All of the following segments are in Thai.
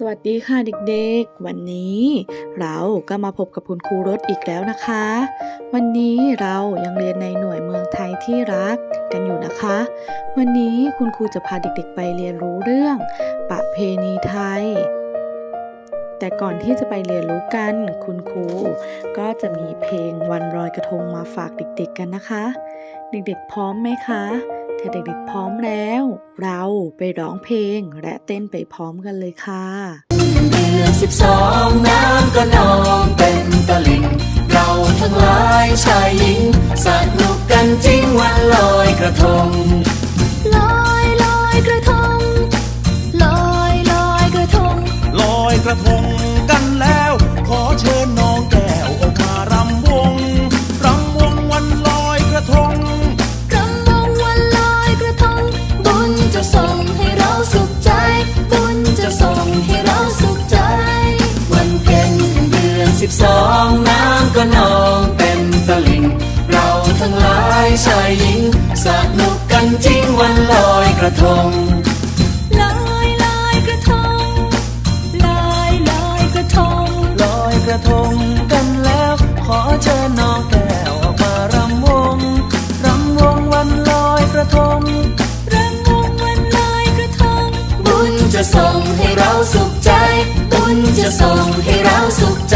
สวัสดีค่ะเด็กๆ วันนี้เราก็มาพบกับคุณครูรถอีกแล้วนะคะ วันนี้เรายังเรียนในหน่วยเมืองไทยที่รักกันอยู่นะคะ วันนี้คุณครูจะพาเด็กๆ ไปเรียนรู้เรื่อง ประเพณีไทย แต่ก่อนที่จะไปเรียนรู้กัน คุณครูก็จะมีเพลงวันลอยกระทงมาฝากเด็กๆกันนะคะ เด็กๆพร้อมไหมคะ ถ้าเด็กๆพร้อมแล้ว เราไปร้องเพลงและเต้นไปพร้อมกันเลยค่ะเดือนสิบสองน้ำก็นองเต็มตลิ่งเราทั้งหลายชายหญิงสนุกกันจริงวันลอยกระทงลอยลอยกระทงลอยลอยกระทงลอยกระทง ระทงลอยลอยกระทงลอยลอยกระทงลอยกระทงกันแล้ว ขอเชิญน้องแก้วออกมารำวงรำวงวันลอยกระทงรำวงวันลอยกระทงบุญจะส่งให้เราสุขใจ บุญจะส่งให้เราสุขใจ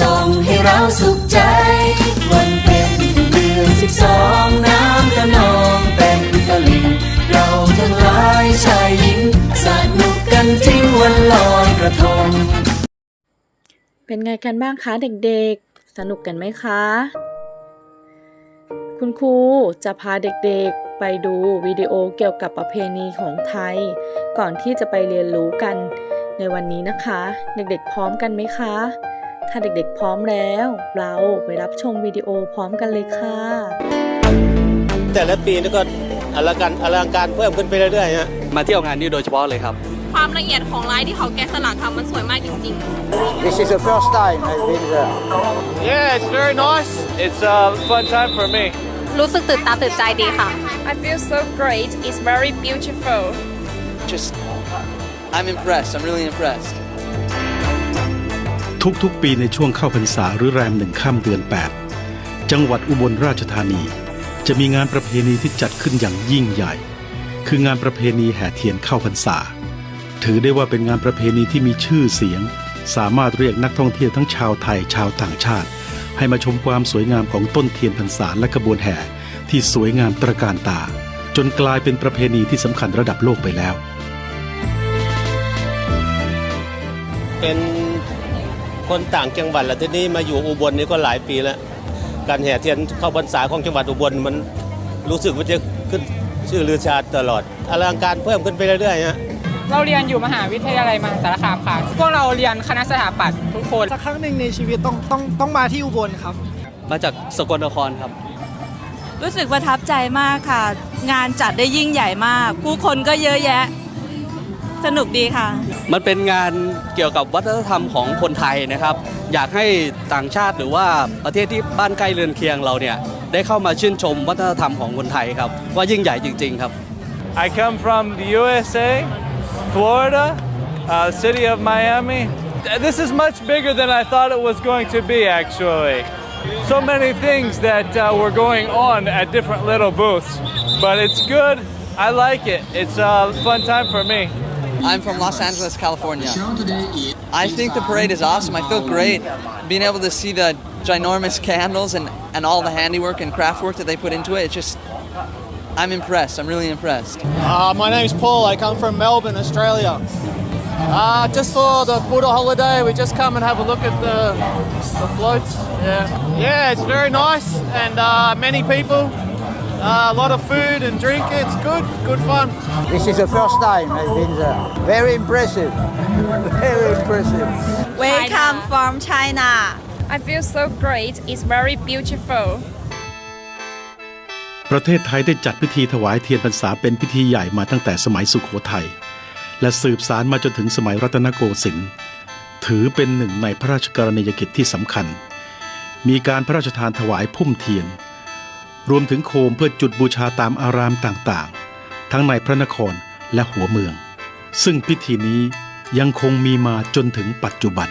ส่งให้เราสุขใจ วันเพ็ญเดือนสิบสองน้ำก็นองเต็มตลิ่งเราทั้งหลายชายหญิงสนุกกันจริงวันลอยกระทง เป็นไงกันบ้างคะเด็กๆ สนุกกันไหมคะ คุณครูจะพาเด็กๆไปดูวิดีโอเกี่ยวกับประเพณีของไทย ก่อนที่จะไปเรียนรู้กันในวันนี้นะคะ เด็กๆพร้อมกันไหมคะ ถ้าเด็กๆพร้อมแล้ว เราไปรับชมวิดีโอพร้อมกันเลยค่ะ แต่ละปีนี่ก็อลังการอลังการเพิ่มขึ้นไปเรื่อยๆฮะมาเที่ยวงานนี้โดยเฉพาะเลยครับ ความละเอียดของลายที่เขาแกะสลักทำมันสวยมากจริงๆ This is the first time I've been there. Yeah it's very nice it's a fun time for me รู้สึกตื่นตาตื่นใจดีค่ะ I feel so great. It's very beautiful. just I'm impressed I'm really impressed ทุกๆ ปีในช่วงเข้าพรรษาหรือแรมหนึ่งข้ามเดือน 8 จังหวัดอุบลราชธานี จะมีงานประเพณีที่จัดขึ้นอย่างยิ่งใหญ่ คืองานประเพณีแห่เทียนเข้าพรรษา ถือได้ว่าเป็นงานประเพณีที่มีชื่อเสียง สามารถเรียกนักท่องเที่ยวทั้งชาวไทยชาวต่างชาติ ให้มาชมความสวยงามของต้นเทียนพรรษาและขบวนแห่ที่สวยงามตระการตา จนกลายเป็นประเพณีที่สำคัญระดับโลกไปแล้ว เป็น คนต่างจังหวัดแล้วทีนี้มาอยู่อุบลนี่ก็หลายปีแล้ว การแห่เทียนเข้าพรรษาของจังหวัดอุบลมันรู้สึกว่าจะขึ้นชื่อลือชาตลอดอลังการเพิ่มขึ้นไปเรื่อยๆฮะเราเรียนอยู่มหาวิทยาลัยมหาสารคามค่ะ พวกเราเรียนคณะสถาปัตย์ทุกคนสักครั้งหนึ่งในชีวิตต้องต้องต้องมาที่อุบลครับ มาจากสกลนครครับ รู้สึกประทับใจมากค่ะ งานจัดได้ยิ่งใหญ่มาก ผู้คนก็เยอะแยะ สนุกดีค่ะ มันเป็นงานเกี่ยวกับวัฒนธรรมของคนไทยนะครับ อยากให้ต่างชาติหรือว่าประเทศที่บ้านใกล้เรือนเคียงเราเนี่ยได้เข้ามาชื่นชมวัฒนธรรมของคนไทยครับ ว่ายิ่งใหญ่จริง ๆครับ I come from the USA Florida uh, city of Miami this is much bigger than I thought it was going to be actually so many things that uh, were going on at different little booths but it's good I like it it's a fun time for me I'm from Los Angeles, California. I think the parade is awesome. I feel great being able to see the ginormous candles and, and all the handiwork and craft work that they put into it. It's just, I'm impressed. I'm really impressed. Uh, my name's Paul. I come from Melbourne, Australia. Uh, just for the Buddha holiday, we just come and have a look at the, the floats. Yeah, yeah, it's very nice and uh, many people. Uh, a lot of food and drink. It's good, good fun. This is the first time I've been there. Very impressive. Very impressive. Welcome from China I feel so great. It's very beautiful. ประเทศไทยได้จัดพิธีถวายเทียนพรรษาเป็นพิธีใหญ่มาตั้งแต่สมัยสุขโขทัยและสืบสารมาจนถึงสมัยรัตนโกสินทร์ถือเป็นหนึ่งในพระราชกรณียกิจที่สำคัญ มีการพระราชทานถวายพุ่มเทียน รวมถึงโคมเพื่อจุดบูชาตามอารามต่างๆ ทั้งในพระนครและหัวเมือง ซึ่งพิธีนี้ยังคงมีมาจนถึงปัจจุบัน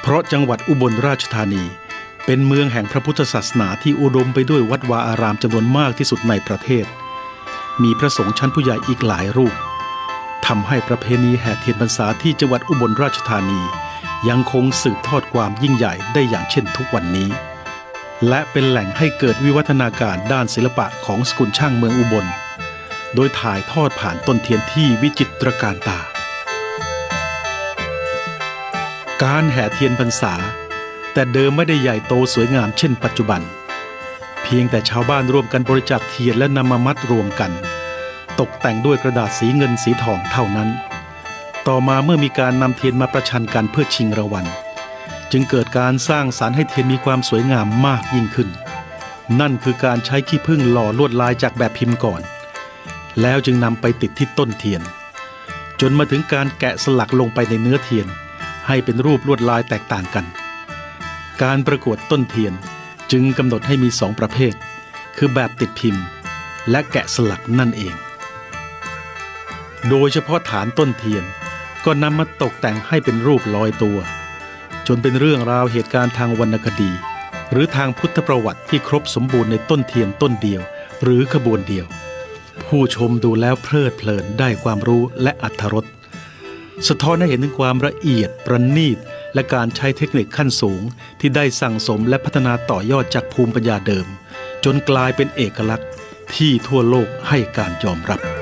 เพราะจังหวัดอุบลราชธานี เป็นเมืองแห่งพระพุทธศาสนาที่อุดมไปด้วยวัดวาอารามจำนวนมากที่สุดในประเทศ มีพระสงฆ์ชั้นผู้ใหญ่อีกหลายรูปทำให้ประเพณีแห่เทียนพรรษาที่จังหวัดอุบลราชธานี ยังคงสืบทอดความยิ่งใหญ่ได้อย่างเช่นทุกวันนี้ และเป็นแหล่งให้เกิดวิวัฒนาการด้านศิลปะของสกุลช่างเมืองอุบล โดยถ่ายทอดผ่านต้นเทียนที่วิจิตรการตา การแห่เทียนพรรษา แต่เดิมไม่ได้ใหญ่โตสวยงามเช่นปัจจุบัน เพียงแต่ชาวบ้านร่วมกันบริจาคเทียนและนำมามัดรวมกัน ตกแต่งด้วยกระดาษสีเงินสีทองเท่านั้น ต่อมาเมื่อมีการนำเทียนมาประชันกันเพื่อชิงรางวัล จึงเกิดการสร้างสารรค์ให้เทียนมีความสวยงามมากยิ่งขึ้น นั่นคือการใช้ขี้ผึ้งหล่อลวดลายจากแบบพิมพ์ก่อน แล้วจึงนำไปติดที่ต้นเทียน จนมาถึงการแกะสลักลงไปในเนื้อเทียน ให้เป็นรูปลวดลายแตกต่างกัน การประกวดต้นเทียนจึงกำหนดให้มีสองประเภท คือแบบติดพิมพ์ และแกะสลักนั่นเอง โดยเฉพาะฐานต้นเทียนก็นำมาตกแต่งให้เป็นรูปลอยตัว จนเป็นเรื่องราวเหตุการณ์ทางวรรณคดี หรือทางพุทธประวัติที่ครบสมบูรณ์ในต้นเทียนต้นเดียว หรือขบวนเดียว ผู้ชมดูแล้วเพลิดเพลินได้ความรู้และอัธรสสะท้อนให้เห็นถึงความละเอียดประณีต และการใช้เทคนิคขั้นสูง ที่ได้สั่งสมและพัฒนาต่อยอดจากภูมิปัญญาเดิม จนกลายเป็นเอกลักษณ์ที่ทั่วโลกให้การยอมรับ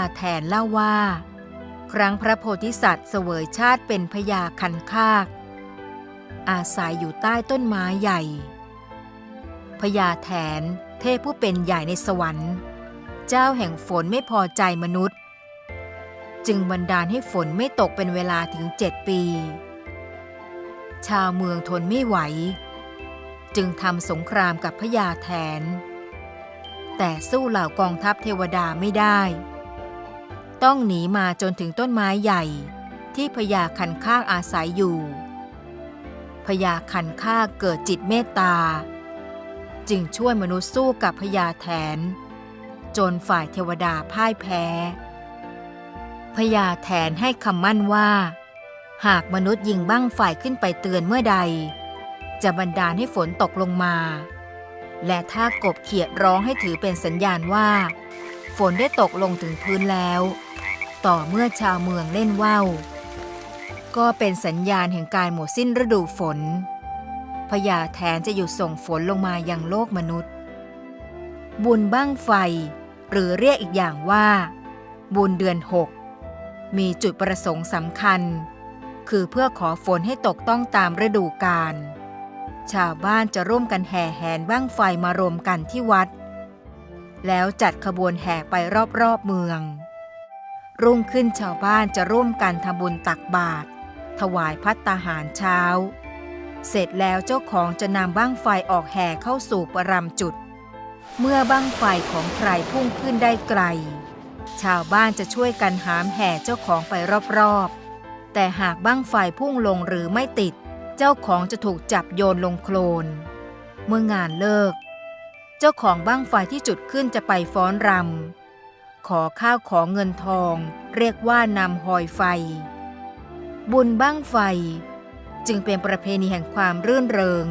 านพระแทนเล่าว่า ครั้งพระโพธิสัตว์เสวยชาติเป็นพญาคันคาก อาศัยอยู่ใต้ต้นไม้ใหญ่พญาแทนเทพผู้เป็นใหญ่ในสวรรค์ เจ้าแห่งฝนไม่พอใจมนุษย์ จึงบันดาลให้ฝนไม่ตกเป็นเวลาถึงเจ็ดปี ชาวเมืองทนไม่ไหว จึงทำสงครามกับพญาแทน แต่สู้เหล่ากองทัพเทวดาไม่ได้ ต้องหนีมาจนถึงต้นไม้ใหญ่ ที่พญาคันคากอาศัยอยู่พญาคันคากเกิดจิตเมตตา จึงช่วยมนุษย์สู้กับพญาแทนจนฝ่ายเทวดาพ่ายแพ้พญาแทนให้คำมั่นว่า หากมนุษย์ยิงบั้งไฟขึ้นไปเตือนเมื่อใด จะบันดาลให้ฝนตกลงมา และถ้ากบเขียดร้องให้ถือเป็นสัญญาณว่า ฝนได้ตกลงถึงพื้นแล้ว ต่อเมื่อชาวเมืองเล่นว่าวก็เป็นสัญญาณแห่งการหมดสิ้นฤดูฝนพญาแทนจะหยุดส่งฝนลงมายังโลกมนุษย์ บุญบ้างไฟ หรือเรียกอีกอย่างว่า บุญเดือนหกมีจุดประสงค์สำคัญ คือเพื่อขอฝนให้ตกต้องตามฤดูกาลชาวบ้านจะร่วมกันแห่แหนบ้างไฟมารวมกันที่วัด แล้วจัดขบวนแห่ไปรอบๆเมือง รุ่งขึ้นชาวบ้านจะร่วมกันทำบุญตักบาตรถวายพัตตาหารเช้า เสร็จแล้วเจ้าของจะนำบ้างไฟออกแห่เข้าสู่ประรำจุด เมื่อบ้างไฟของใครพุ่งขึ้นได้ไกล ชาวบ้านจะช่วยกันหามแห่เจ้าของไปรอบๆ แต่หากบั้งไฟพุ่งลงหรือไม่ติด เจ้าของจะถูกจับโยนลงโคลน เมื่องานเลิก เจ้าของบั้งไฟที่จุดขึ้นจะไปฟ้อนรำ ขอข้าวขอเงินทอง เรียกว่านำหอยไฟ บุญบั้งไฟ จึงเป็นประเพณีแห่งความรื่นเริง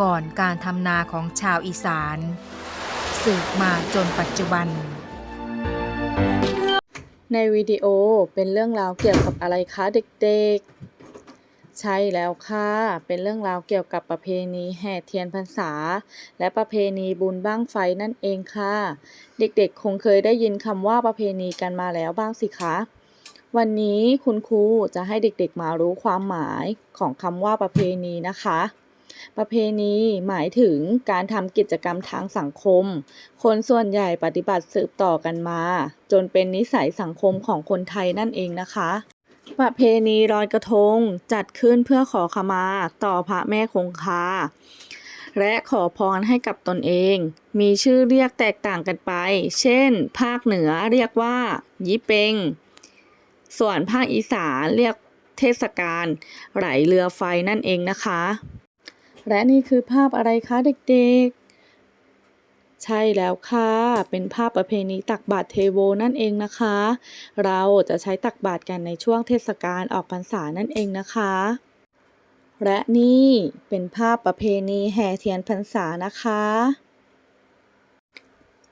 ก่อนการทำนาของชาวอีสาน สืบมาจนปัจจุบัน ในวิดีโอเป็นเรื่องราวเกี่ยวกับอะไรคะเด็กๆ ใช่แล้วค่ะ เป็นเรื่องราวเกี่ยวกับประเพณีแห่เทียนพรรษา และประเพณีบุญบ้างไฟนั่นเองค่ะ เด็กๆ คงเคยได้ยินคำว่าประเพณีกันมาแล้วบ้างสิคะ วันนี้คุณครูจะให้เด็กๆมารู้ความหมายของคำว่าประเพณีนะคะ ประเพณีหมายถึงการทำกิจกรรมทางสังคม คนส่วนใหญ่ปฏิบัติสืบต่อกันมา จนเป็นนิสัยสังคมของคนไทยนั่นเองนะคะ ประเพณีลอยกระทงจัดขึ้นเพื่อขอขมาต่อพระแม่คงคาและขอพรให้กับตนเอง มีชื่อเรียกแตกต่างกันไป เช่น ภาคเหนือเรียกว่า ยิเปง ส่วนภาคอีสานเรียกเทศกาลไหลเรือไฟนั่นเองนะคะ และนี่คือภาพอะไรคะเด็กๆ ใช่แล้วค่ะ เป็นภาพประเพณีตักบาตรเทโวนั่นเองนะคะ เราจะใช้ตักบาตรกันในช่วงเทศกาลออกพรรษานั่นเองนะคะ และนี่เป็นภาพประเพณีแห่เทียนพรรษานะคะ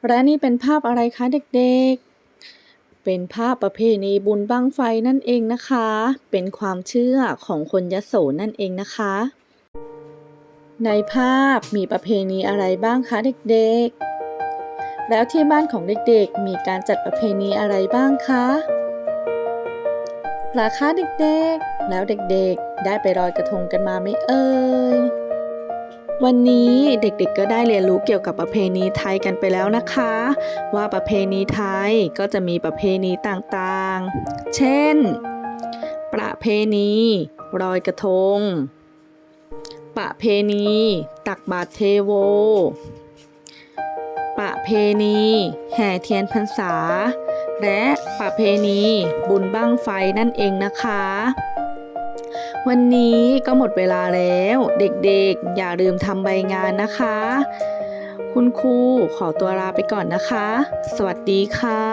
และนี่เป็นภาพอะไรคะเด็กๆ เป็นภาพประเพณีบุญบั้งไฟนั่นเองนะคะ เป็นความเชื่อของคนยโสนั่นเองนะคะ ในภาพมีประเพณีอะไรบ้างคะเด็กๆ แล้วที่บ้านของเด็กๆ มีการจัดประเพณีอะไรบ้างคะราคาเด็กๆ แล้วเด็กๆ ได้ไปลอยกระทงกันมาไหมเอ่ย วันนี้เด็กๆ ก็ได้เรียนรู้เกี่ยวกับประเพณีไทยกันไปแล้วนะคะ ว่าประเพณีไทยก็จะมีประเพณีต่างๆ เช่น ประเพณีลอยกระทง ประเพณี ตักบาตรเทโว ประเพณี แห่เทียนพรรษา และประเพณี บุญบั้งไฟนั่นเองนะคะ วันนี้ก็หมดเวลาแล้วเด็กๆ อย่าลืมทำใบงานนะคะ คุณครูขอตัวลาไปก่อนนะคะ สวัสดีค่ะ